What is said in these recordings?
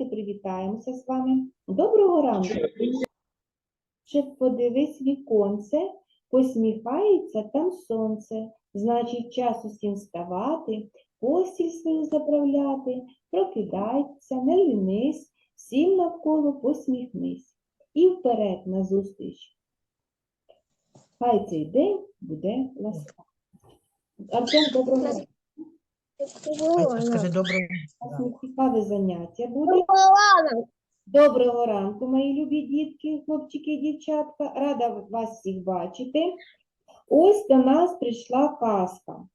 давайте привітаємося з вами. Доброго ранку. Чи подивись віконце, посміхається там сонце. Значить, час усім вставати, постіль свою заправляти, прокидайся, не лінись, всім навколо посміхнись. І вперед назустріч. Хай цей день буде ласкавий. Артем, доброго ранку. Ай, Скажи доброго цікаве заняття буде. Доброго ранку, мої любі дітки, хлопчики і дівчатка. Рада вас всіх бачити. Ось до нас прийшла казка.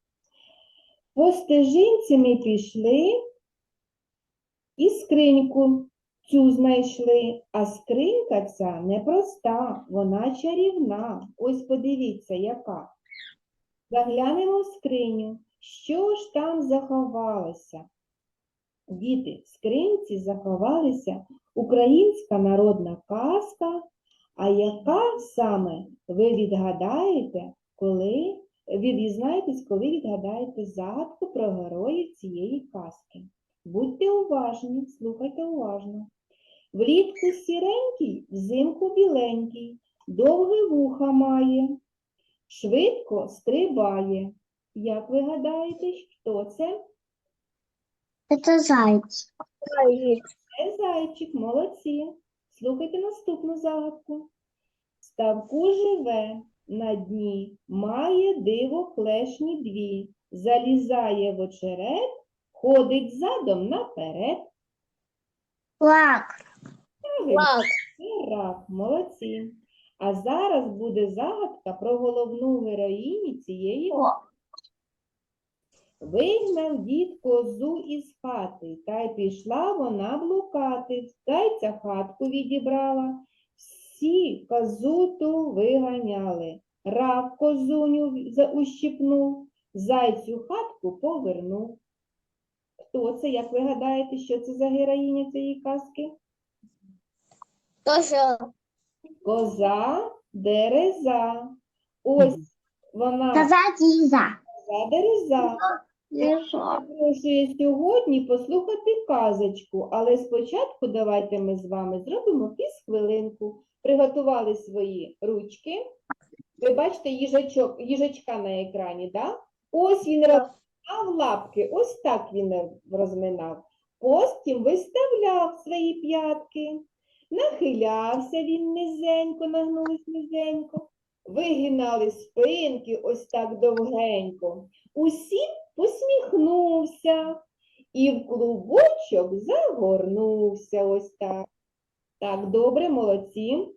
По стежинці ми пішли і скриньку цю знайшли. А скринька ця непроста, вона чарівна. Ось подивіться, яка. Заглянемо в скриню. Що ж там заховалося? Діти, в скринці заховалися українська народна казка, а яка саме ви відгадаєте, коли ви дізнаєтесь, коли відгадаєте загадку про героїв цієї казки. Будьте уважні, слухайте уважно. Влітку сіренький, взимку біленький, довге вуха має, швидко стрибає. Як ви гадаєте, хто це? Это заяц. Це зайчик, молодці. Слухайте наступну загадку. В Ставку живе на дні, має диво клешні дві, залізає в очерет, ходить задом наперед. Лак. Правильно, це рак, молодці. А зараз буде загадка про головну героїню цієї О. Вигнав дід козу із хати, та й пішла вона блукати. Зайця хатку відібрала, всі козу ту виганяли. Рак козуню за- ущипнув, зайцю хатку повернув. Хто це, як ви гадаєте, що це за героїня цієї казки? Тоже. Коза дереза. Ось вона Сказать нельзя. коза дереза. Запрошую сьогодні послухати казочку, але спочатку давайте ми з вами зробимо хвилинку. Приготували свої ручки. Ви бачите їжачок, їжачка на екрані, да? Ось він розминав лапки, ось так він розминав. Потім виставляв свої п'ятки. Нахилявся він низенько, нагнулись низенько. Вигинали спинки ось так довгенько. Усім посміхнувся і в клубочок загорнувся ось так. Так, добре, молодці.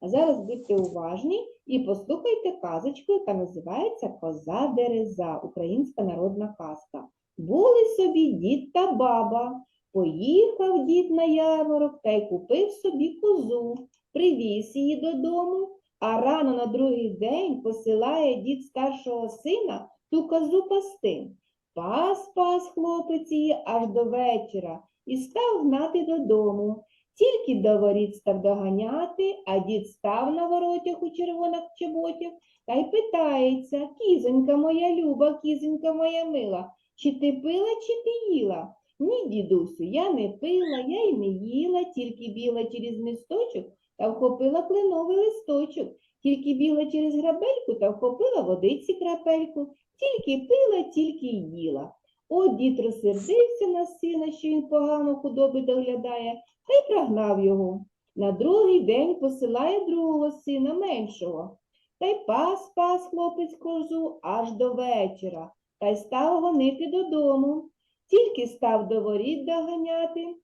А зараз будьте уважні і послухайте казочку, яка називається Коза Дереза, українська народна казка. Були собі дід та баба. Поїхав дід на ярмарок та й купив собі козу, привіз її додому, а рано на другий день посилає дід старшого сина ту козу пасти. Пас пас хлопець її аж до вечора і став гнати додому. Тільки до воріт став доганяти, а дід став на воротях у червоних чоботях та й питається, кізонька моя люба, кізонька моя мила, чи ти пила, чи ти їла? Ні, дідусю, я не пила, я й не їла, тільки біла через місточок та вхопила кленовий листочок, тільки біла через грабельку та вхопила водиці крапельку, тільки пила, тільки й їла. От дід розсердився на сина, що він погано худоби доглядає, та й прогнав його. На другий день посилає другого сина меншого. Та й пас пас хлопець козу аж до вечора, та й став гонити додому. Тільки став до воріт доганяти.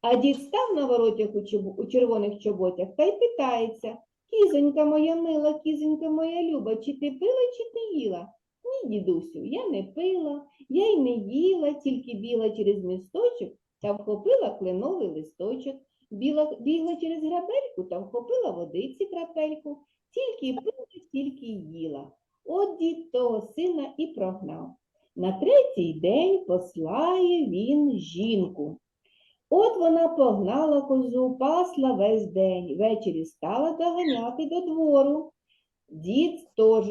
А дід став на воротях у, червоних чоботях та й питається, кізонька моя мила, кізонька моя люба, чи ти пила, чи ти їла? Ні, дідусю, я не пила, я й не їла, тільки біла через місточок та вхопила кленовий листочок, біла, бігла через грабельку та вхопила водиці крапельку, тільки пила, тільки їла. От дід того сина і прогнав. На третій день послає він жінку. От вона погнала козу, пасла весь день, ввечері стала доганяти до двору. Дід теж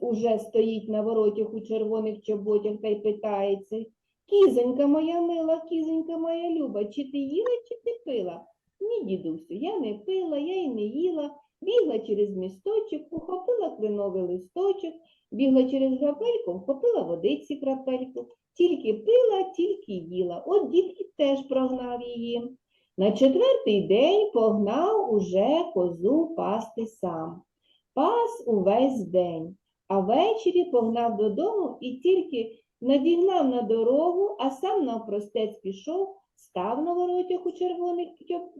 уже стоїть на воротях у червоних чоботях та й питається, Кізонька моя мила, кізонька моя люба, чи ти їла, чи ти пила? Ні, дідусю, я не пила, я й не їла. Бігла через місточок, ухопила кленовий листочок, бігла через грабельку, вхопила водиці крапельку. Тільки пила, тільки їла. От дід і теж прогнав її. На четвертий день погнав уже козу пасти сам. Пас увесь день, а ввечері погнав додому і тільки надігнав на дорогу, а сам навпростець пішов, став на воротях у червоних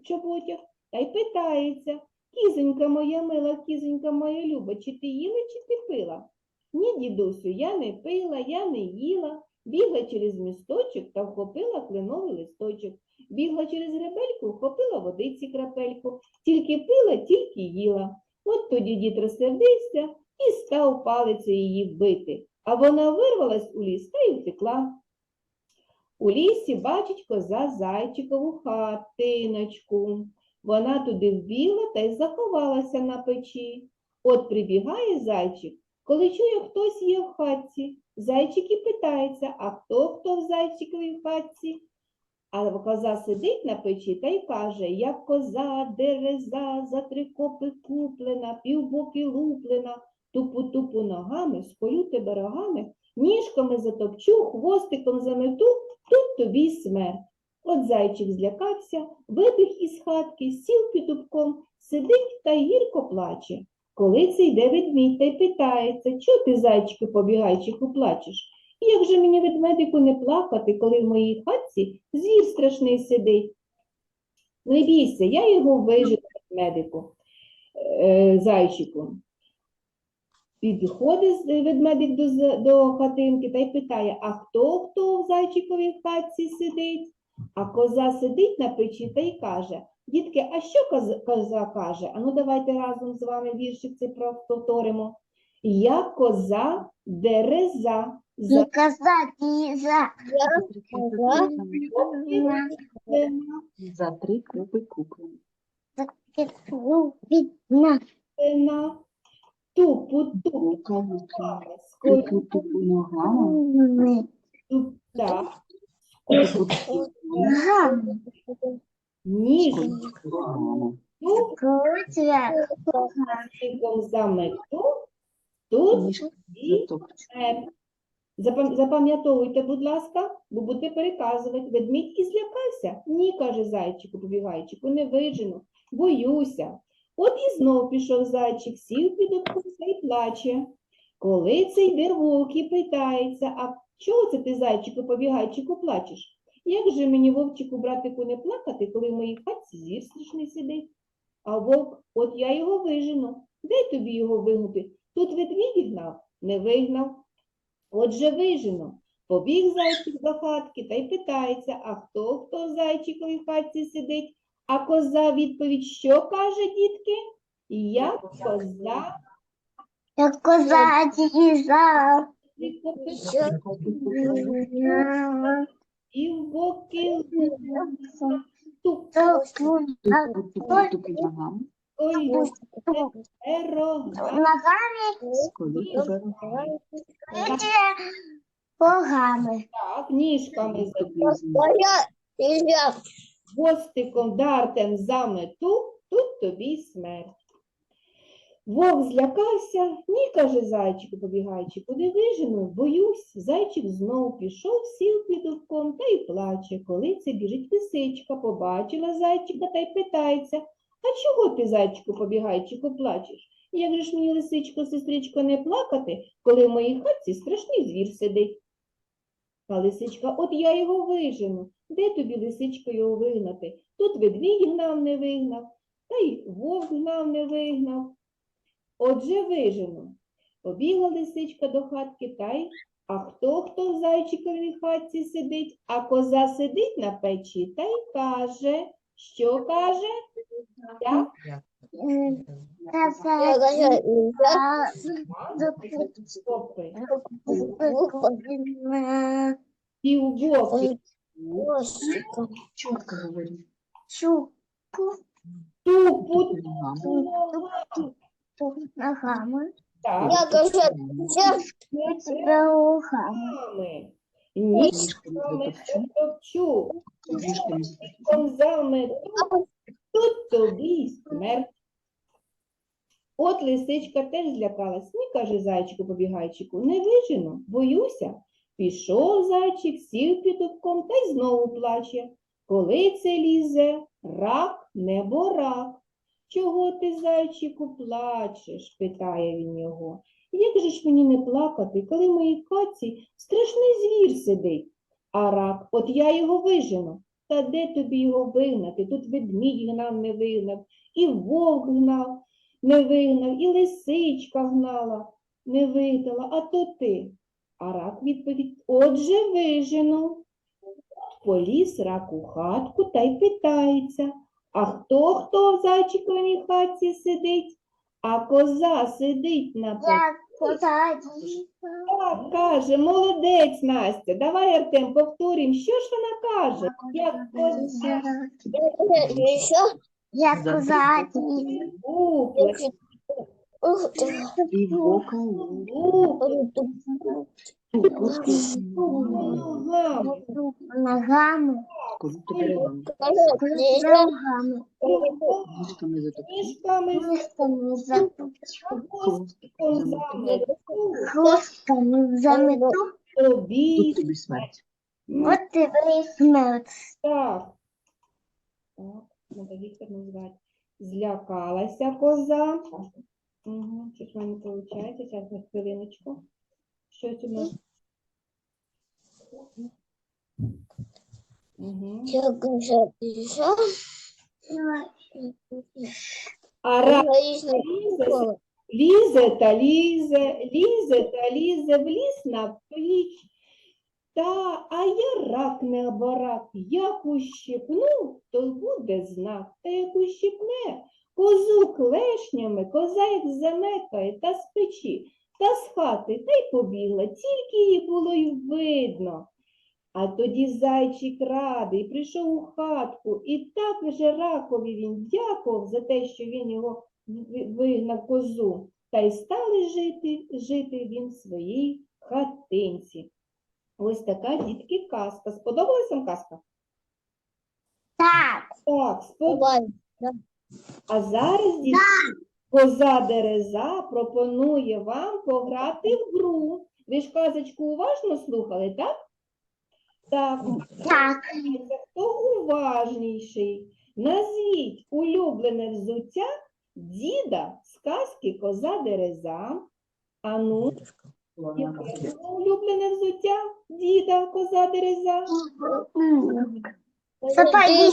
чоботях та й питається, кізонька моя мила, кізонька моя люба, чи ти їла, чи ти пила? Ні, дідусю, я не пила, я не їла. Бігла через місточок та вхопила кленовий листочок. Бігла через гребельку, вхопила водиці крапельку. Тільки пила, тільки їла. От тоді дід розсердився і став палицею її бити. А вона вирвалась у ліс та й втекла. У лісі бачить коза зайчикову хатиночку. Вона туди вбігла та й заховалася на печі. От прибігає зайчик, коли чує, хтось є в хатці. Зайчик і питається, а хто хто в зайчиковій хатці? А коза сидить на печі та й каже, як коза, дереза, за три копи куплена, півбоки луплена, тупу-тупу ногами, спою тебе рогами, ніжками затопчу, хвостиком замету, тут тобі смерть. От зайчик злякався, вибіг із хатки, сів під дубком, сидить та гірко плаче. Коли це йде ведмідь та й питається, чого ти, зайчику, побігайчику, плачеш? Як же мені ведмедику не плакати, коли в моїй хатці звір страшний сидить? Не бійся, я його вижену, ведмедику, е, зайчику. Підходить ведмедик до, до хатинки та й питає, а хто хто в зайчиковій хатці сидить? А коза сидить на печі та й каже, дітки, а що коза каже? Ану, давайте разом з вами віршик цей повторимо. Я коза дереза, Не коза, заклена, За три купи куплені. Видно. тупу тупу скорю Тупу-тупу ногами. так, Тупу-тупу Ага. Ніж ногами. Крутя. хвостиком замету, тут і затопчу. Запам- Запам'ятовуйте, будь ласка, бо будете переказувати. Ведмідь і злякався. Ні, каже зайчику, побігайчику, не вижену, боюся. От і знов пішов зайчик, сів під обкуса і плаче. Коли це йде вовк і питається, а чого це ти, зайчику, побігайчику, плачеш? Як же мені, вовчику, братику, не плакати, коли в моїй хатці звір страшний сидить? А вовк, от я його вижену. Де тобі його вигнати? Тут ведмідь гнав, не вигнав. Отже, вижено. Побіг зайчик до хатки та й питається, а хто хто в зайчиковій хатці сидить? А коза відповідь що каже, дітки? Я коза Я коза, диза. І в боки тук ногами. рогами. Так, ніжками за Тобі хвостиком дартем замету, тут тобі смерть. Вовк злякався, ні, каже зайчику, побігайчику, не вижену, боюсь. Зайчик знов пішов, сів під дубком та й плаче. Коли це біжить лисичка, побачила зайчика та й питається, а чого ти, зайчику, побігайчику, плачеш? Як же ж мені, лисичко, сестричко, не плакати, коли в моїй хатці страшний звір сидить? А лисичка, от я його вижену. Де тобі, лисичко, його вигнати? Тут ведмідь гнав, не вигнав, та й вовк гнав, не вигнав. Отже, вижену. Побігла лисичка до хатки та й, а хто хто в зайчиковій хатці сидить, а коза сидить на печі та й каже, що каже? Як? Коза, Попи. диза. Півбоки. Чітко говори. Щуку Тупу Ногами. ногами. так. Я тебя рогами. Ногами. ніжками затопчу, Ніжками затопчу. замету, тут тобі й смерть. От лисичка теж злякалась. Ні, каже зайчику побігайчику, не вижену, боюся. Пішов зайчик, сів під дубком та й знову плаче. Коли це лізе, рак небо рак. Чого ти, зайчику, плачеш? питає він його. Як же ж мені не плакати, коли в моїй каці страшний звір сидить? А рак, от я його вижену. Та де тобі його вигнати? Тут ведмідь гнав, не вигнав, і вовк гнав, не вигнав, і лисичка гнала, не вигнала, а то ти. А рак відповідь, отже вижену. Поліз рак у хатку та й питається, а хто хто в зайчиковій хатці сидить? А коза сидить на полі. Так, каже, молодець, Настя. Давай, Артем, повторимо, що ж вона каже? Як коза Е, Я позади. гупла, Ногами. Ногами. Ніжками замету, Хвостами замету. тобі Тут тобі смерть. От тебе і смерть. так. Треба Віктор назвати. Злякалася коза. Угу, щось в мене виходить. Зараз на хвилиночку. Щось у нас. Угу. А рак лізе, лізе та лізе, лізе та лізе в ліс на піч. Та, а я рак не абарак, як ущипну, то буде знак. Та як ущипне, козу клешнями, коза як замекає та з печі, та з хати, та й побігла, тільки її було й видно. А тоді зайчик радий прийшов у хатку, і так вже ракові він дякував за те, що він його вигнав козу, та й стали жити, жити він в своїй хатинці. Ось така дітки казка. Сподобалася вам казка? Так. Так, сподобалася. А зараз дітки, коза Дереза пропонує вам пограти в гру. Ви ж казочку уважно слухали, так? Так. Так. Хто уважніший? Назвіть улюблене взуття діда з казки Коза Дереза. Ану, яке було улюблене взуття діда Коза Дереза? Сапоги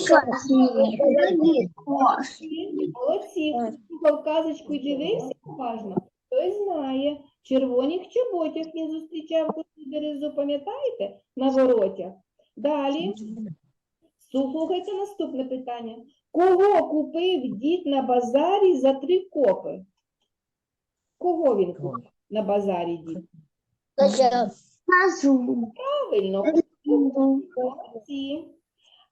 класні. Молодці, хто слухав казочку дивився уважно, той знає. Червоних чоботях він зустрічав Дерезу, пам'ятаєте, на воротях. Далі. Слухайте наступне питання. Кого купив дід на базарі за три копи? Кого він купив на базарі дід? Правильно, молодці.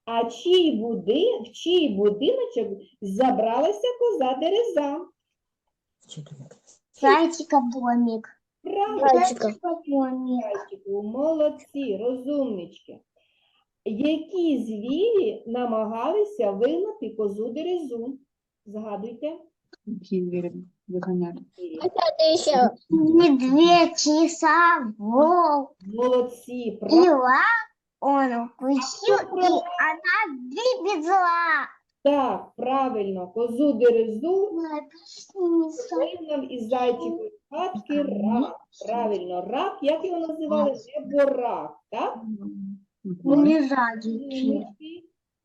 А чий буди, в чий будиночок забралася коза Дереза? Зайчика домик. Правильно, Зайчика зайчику, молодці, розумнички. Які звірі намагалися вигнати козу Дерезу? Згадуйте. Які звірі виганяли. Медведь, лиса, волк. Молодці, правильно. Он укусил, и она выбежала. Так, правильно, козу Дерезу вигнав із зайчикої хатки рак. Правильно, рак, як його називали? Жеборак, так? Не сзади.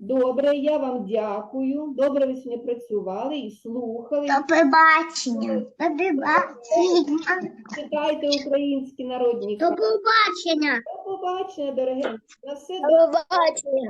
Добре, я вам дякую. Добре, ви сьогодні працювали і слухали. До побачення. До побачення. Читайте українські народні До побачення. До побачення, дорогі. На все добре. побачення.